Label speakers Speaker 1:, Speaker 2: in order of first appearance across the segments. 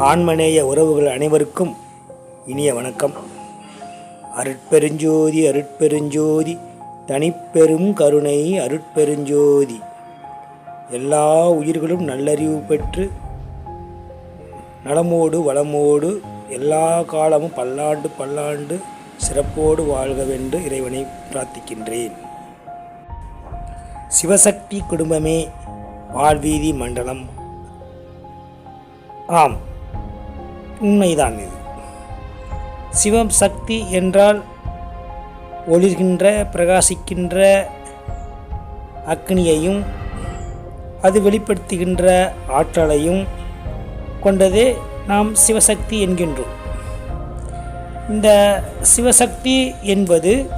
Speaker 1: ஆன்மநேய உறவுகள் அனைவருக்கும் இனிய வணக்கம். அருட்பெருஞ்சோதி அருட்பெருஞ்சோதி தனிப்பெரும் கருணை அருட்பெருஞ்சோதி. எல்லா உயிர்களும் நல்லறிவு பெற்று நலமோடு வளமோடு எல்லா காலமும் பல்லாண்டு பல்லாண்டு சிறப்போடு வாழ்கவென்று இறைவனை பிரார்த்திக்கின்றேன். சிவசக்தி குடும்பமே வாழ்வீதி மண்டலம். ஆம். உண்மைதான் இது. சிவம் சக்தி என்றால் ஒளிர்கின்ற பிரகாசிக்கின்ற அக்னியையும் அது வெளிப்படுத்துகின்ற ஆற்றலையும் கொண்டதே நாம் சிவசக்தி என்கின்றோம். இந்த சிவசக்தி என்பது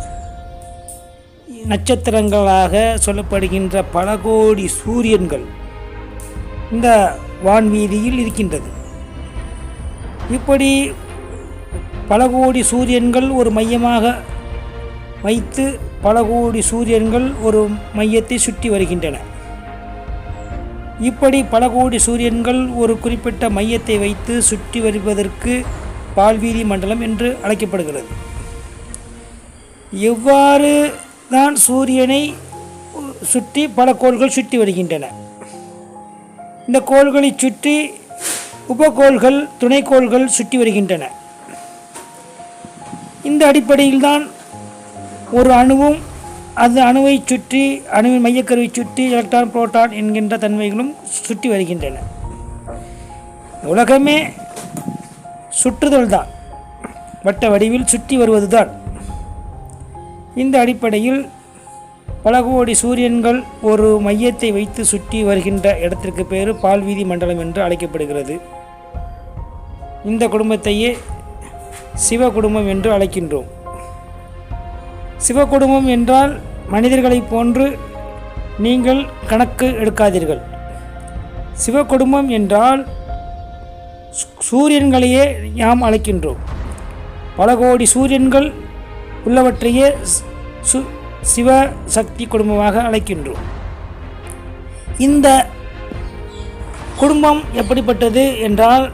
Speaker 1: நட்சத்திரங்களாக சொல்லப்படுகின்ற பல கோடி சூரியன்கள் இந்த வான்வீதியில் இருக்கின்றது. இப்படி பல கோடி சூரியன்கள் ஒரு மையமாக வைத்து பல கோடி சூரியன்கள் ஒரு மையத்தை சுற்றி வருகின்றன. இப்படி பல கோடி சூரியன்கள் ஒரு குறிப்பிட்ட மையத்தை வைத்து சுற்றி வருவதற்கு பால்வீதி மண்டலம் என்று அழைக்கப்படுகிறது. எவ்வாறு தான் சூரியனை சுற்றி பல கோள்கள் சுற்றி வருகின்றன. இந்த கோள்களை சுற்றி உபகோள்கள் துணைக்கோள்கள் சுற்றி வருகின்றன. இந்த அடிப்படையில் தான் ஒரு அணுவும் அந்த அணுவை சுற்றி அணுவின் மையக்கருவை சுற்றி எலக்ட்ரான் புரோட்டான் என்கின்ற தன்மைகளும் சுற்றி வருகின்றன. உலகமே சுற்றுதல் தான் வட்ட வடிவில் சுற்றி வருவதுதான். இந்த அடிப்படையில் பல கோடி சூரியன்கள் ஒரு மையத்தை வைத்து சுற்றி வருகின்ற இடத்திற்கு பேர் பால்வீதி மண்டலம் என்று அழைக்கப்படுகிறது. இந்த குடும்பத்தையே சிவ குடும்பம் என்று அழைக்கின்றோம். சிவ குடும்பம் என்றால் மனிதர்களைப் போன்று நீங்கள் கணக்கு எடுக்காதீர்கள். சிவ குடும்பம் என்றால் சு- சூரியன்களையே நாம் அழைக்கின்றோம். பல கோடி சூரியன்கள் உள்ளவற்றையே சு சிவ சக்தி குடும்பமாக அழைக்கின்றோம். இந்த குடும்பம் எப்படிப்பட்டது என்றால்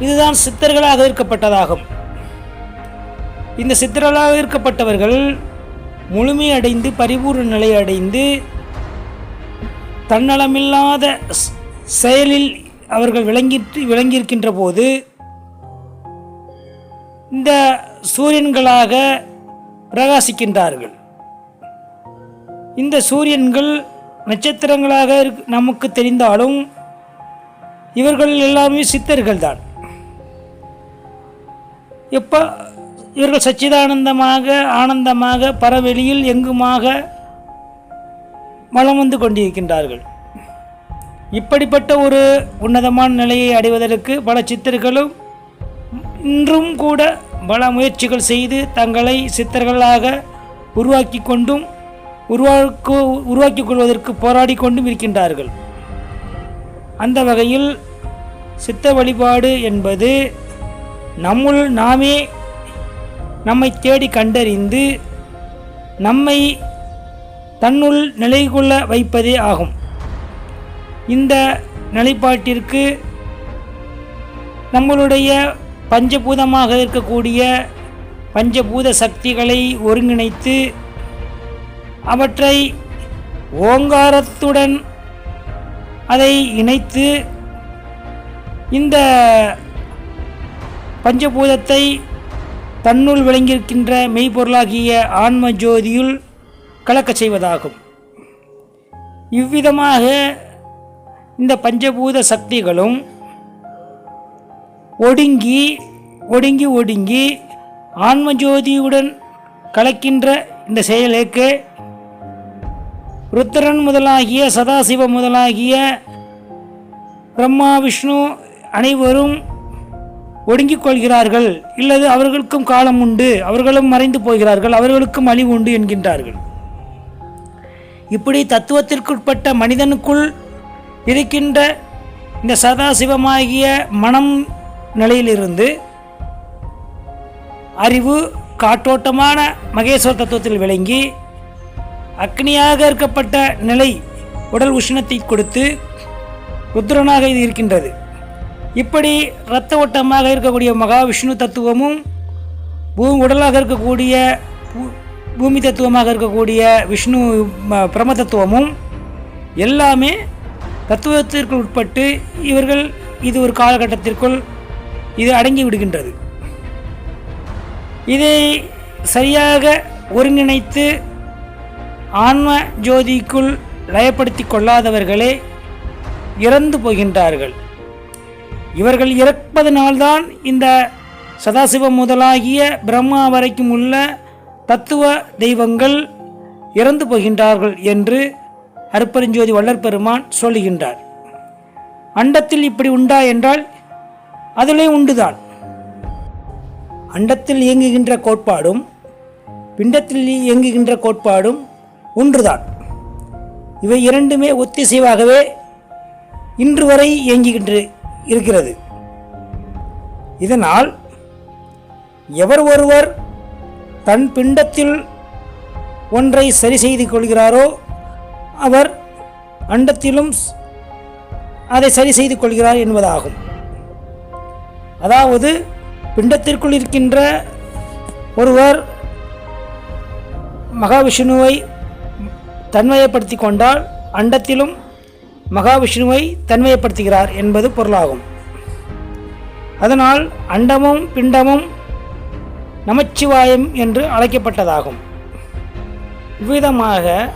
Speaker 1: இதுதான் சித்தர்களாக இருக்கப்பட்டதாகும். இந்த சித்தர்களாக இருக்கப்பட்டவர்கள் முழுமையடைந்து பரிபூர்ண நிலை அடைந்து தன்னலமில்லாத செயலில் அவர்கள் விளங்கிட்டு விளங்கியிருக்கின்ற போது இந்த சூரியன்களாக பிரகாசிக்கின்றார்கள். இந்த சூரியன்கள் நட்சத்திரங்களாக இருக்- நமக்கு தெரிந்தாலும் இவர்கள் எல்லாமே சித்தர்கள் இப்போ இவர்கள் சச்சிதானந்தமாக ஆனந்தமாக பரவெளியில் எங்குமாக மலம் வந்து கொண்டிருக்கின்றார்கள்? இப்படிப்பட்ட ஒரு உன்னதமான நிலையை அடைவதற்கு பல சித்தர்களும் இன்றும் கூட பல முயற்சிகள் செய்து தங்களை சித்தர்களாக உருவாக்கி கொண்டும் உருவாக்கு உருவாக்கிக் கொள்வதற்கு போராடி கொண்டும் இருக்கின்றார்கள். அந்த வகையில் சித்த வழிபாடு என்பது நம்முள் நாமே நம்மை தேடி கண்டறிந்து நம்மை தன்னுள் நிலை கொள்ள வைப்பதே ஆகும். இந்த நிலைப்பாட்டிற்கு நம்மளுடைய பஞ்சபூதமாக இருக்கக்கூடிய பஞ்சபூத சக்திகளை ஒருங்கிணைத்து அவற்றை ஓங்காரத்துடன் அதை இணைத்து இந்த பஞ்சபூதத்தை தன்னுள் விளங்கியிருக்கின்ற மெய்ப்பொருளாகிய ஆன்ம ஜோதியுள் கலக்கச் செய்வதாகும். இவ்விதமாக இந்த பஞ்சபூத சக்திகளும் ஒடுங்கி ஒடுங்கி ஒடுங்கி ஆன்ம ஜோதியுடன் கலக்கின்ற இந்த செயலுக்கு ருத்திரன் முதலாகிய சதாசிவ முதலாகிய பிரம்மா விஷ்ணு அனைவரும் ஒடுங்கிக் கொள்கிறார்கள் இல்லது அவர்களுக்கும் காலம் உண்டு அவர்களும் மறைந்து போகிறார்கள் அவர்களுக்கும் அழிவு உண்டு என்கின்றார்கள். இப்படி தத்துவத்திற்குட்பட்ட மனிதனுக்குள் இருக்கின்ற இந்த சதாசிவமாகிய மனம் நிலையிலிருந்து அறிவு காற்றோட்டமான மகேஸ்வர தத்துவத்தில் விளங்கி அக்னியாக இருக்கப்பட்ட நிலை உடல் உஷ்ணத்தை கொடுத்து ருத்ரனாக இது இருக்கின்றது. இப்படி இரத்த ஓட்டமாக இருக்கக்கூடிய மகாவிஷ்ணு தத்துவமும் பூ உடலாக இருக்கக்கூடிய பூ- பூமி தத்துவமாக இருக்கக்கூடிய விஷ்ணு பிரம தத்துவமும் எல்லாமே தத்துவத்திற்கு உட்பட்டு இவர்கள் இது ஒரு காலகட்டத்திற்குள் இது அடங்கி விடுகின்றது. இதை சரியாக ஒருங்கிணைத்து ஆன்ம ஜோதிக்குள் லயப்படுத்தி கொள்ளாதவர்களே இறந்து போகின்றார்கள். இவர்கள் இறப்பதனால்தான் இந்த சதாசிவம் முதலாகிய பிரம்மா வரைக்கும் உள்ள தத்துவ தெய்வங்கள் இறந்து போகின்றார்கள் என்று அருப்பெருஞ்சோதி வள்ளற்பெருமான் சொல்லுகின்றார். அண்டத்தில் இப்படி உண்டா என்றால் அதிலே உண்டுதான். அண்டத்தில் இயங்குகின்ற கோட்பாடும் பிண்டத்தில் இயங்குகின்ற கோட்பாடும் ஒன்றுதான். இவை இரண்டுமே ஒத்திசைவாகவே இன்று வரை இயங்குகின்ற இருக்கிறது. இதனால் எவர் ஒருவர் தன் பிண்டத்தில் ஒன்றை சரி செய்து கொள்கிறாரோ அவர் அண்டத்திலும் அதை சரி செய்து கொள்கிறார் என்பதாகும். அதாவது பிண்டத்திற்குள் இருக்கின்ற ஒருவர் மகாவிஷ்ணுவை தன்மையப்படுத்தி கொண்டால் அண்டத்திலும் மகாவிஷ்ணுவை தன்மையப்படுத்துகிறார் என்பது பொருளாகும். அதனால் அண்டமும் பிண்டமும் நமச்சிவாயம் என்று அழைக்கப்பட்டதாகும். இவ்விதமாக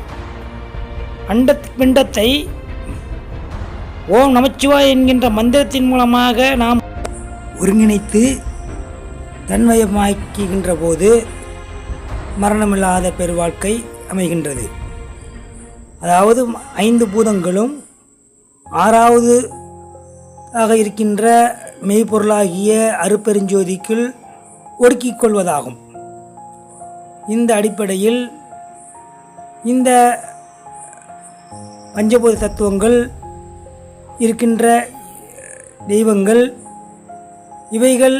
Speaker 1: அண்ட பிண்டத்தை ஓம் நமச்சிவாய் என்கின்ற மந்திரத்தின் மூலமாக நாம் ஒருங்கிணைத்து தன்மயமாக்குகின்ற போது மரணமில்லாத பெருவாழ்க்கை அமைகின்றது. அதாவது ஐந்து பூதங்களும் ஆறாவது ஆக இருக்கின்ற மெய்ப்பொருளாகிய அருப்பெருஞ்சோதிக்குள் ஒடுக்கிக் கொள்வதாகும் இந்த அடிப்படையில் இந்த பஞ்சபூத தத்துவங்கள் இருக்கின்ற தெய்வங்கள் இவைகள்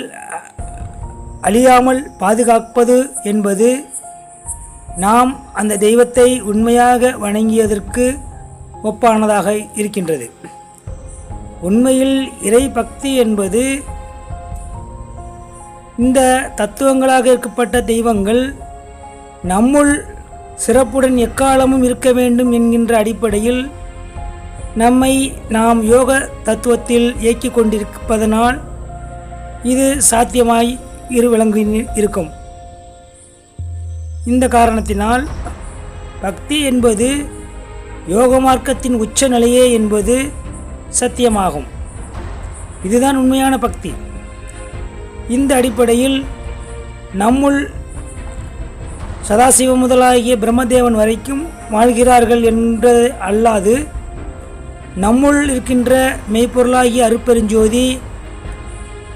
Speaker 1: அழியாமல் பாதுகாப்பது என்பது நாம் அந்த தெய்வத்தை உண்மையாக வணங்கியதற்கு ஒப்பானதாக இருக்கின்றது. உண்மையில் இறை பக்தி என்பது இந்த தத்துவங்களாக இருக்கப்பட்ட தெய்வங்கள் நம்முள் சிறப்புடன் எக்காலமும் இருக்க வேண்டும் என்கின்ற அடிப்படையில் நம்மை நாம் யோக தத்துவத்தில் இயக்கிக் கொண்டிருப்பதனால் இது சாத்தியமாய் இரு விலங்கு இருக்கும். இந்த காரணத்தினால் பக்தி என்பது யோக மார்க்கத்தின் உச்ச நிலையே என்பது சத்தியமாகும். இதுதான் உண்மையான பக்தி. இந்த அடிப்படையில் நம்முள் சதாசிவம் முதலாகிய பிரம்மதேவன் வரைக்கும் வாழ்கிறார்கள் என்று அல்லாது நம்முள் இருக்கின்ற மெய்ப்பொருளாகிய அருப்பெருஞ்சோதி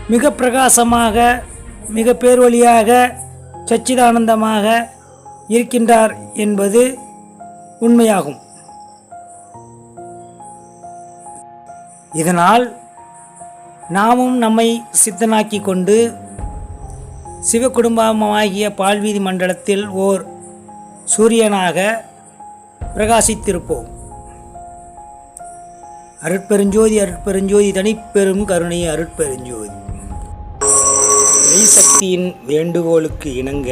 Speaker 1: மிக பிரகாசமாக மிக பேர்வழியாக சச்சிதானந்தமாக இருக்கின்றார் என்பது உண்மையாகும். இதனால் நாமும் நம்மை சித்தனாக்கி கொண்டு சிவகுடும்பமாகிய பால்வீதி மண்டலத்தில் ஓர் சூரியனாக பிரகாசித்திருப்போம். அருட்பெருஞ்சோதி அருட்பெருஞ்சோதி தனிப்பெரும் கருணை அருட்பெருஞ்சோதி. சக்தியின் வேண்டுகோளுக்கு இணங்க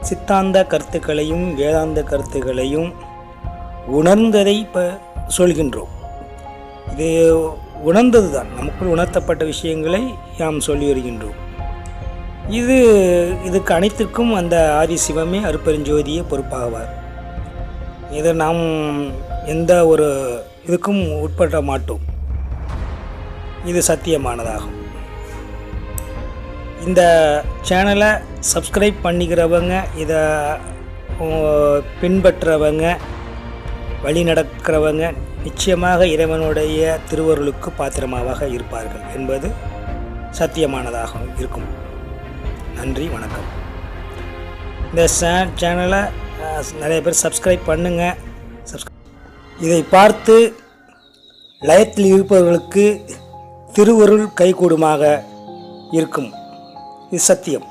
Speaker 1: சித்தாந்த கருத்துக்களையும் வேதாந்த கருத்துக்களையும் உணர்ந்ததை இப்போ சொல்கின்றோம். இது உணர்ந்தது தான் நமக்குள் உணர்த்தப்பட்ட விஷயங்களை நாம் சொல்லி வருகின்றோம். இது இதுக்கு அனைத்துக்கும் அந்த ஆதி சிவமே அருப்பெருஞ்சோதியே பொறுப்பாவார். இதை நாம் எந்த ஒரு இதுக்கும் உட்பட மாட்டோம். இது சத்தியமானதாகும். இந்த சேனலை சப்ஸ்கிரைப் பண்ணிக்கிறவங்க இதை பின்பற்றுறவங்க வழி நடக்கிறவங்க நிச்சயமாக இறைவனுடைய திருவருளுக்கு பாத்திரமாக இருப்பார்கள் என்பது சத்தியமானதாக இருக்கும். நன்றி வணக்கம். இந்த சே- சேனலை நிறைய பேர் சப்ஸ்கிரைப் பண்ணுங்கள் சப்ஸ்கிரைப் இதை பார்த்து லயத்தில் இருப்பவர்களுக்கு திருவருள் கைகூடுமாக இருக்கும். இது சத்தியம்.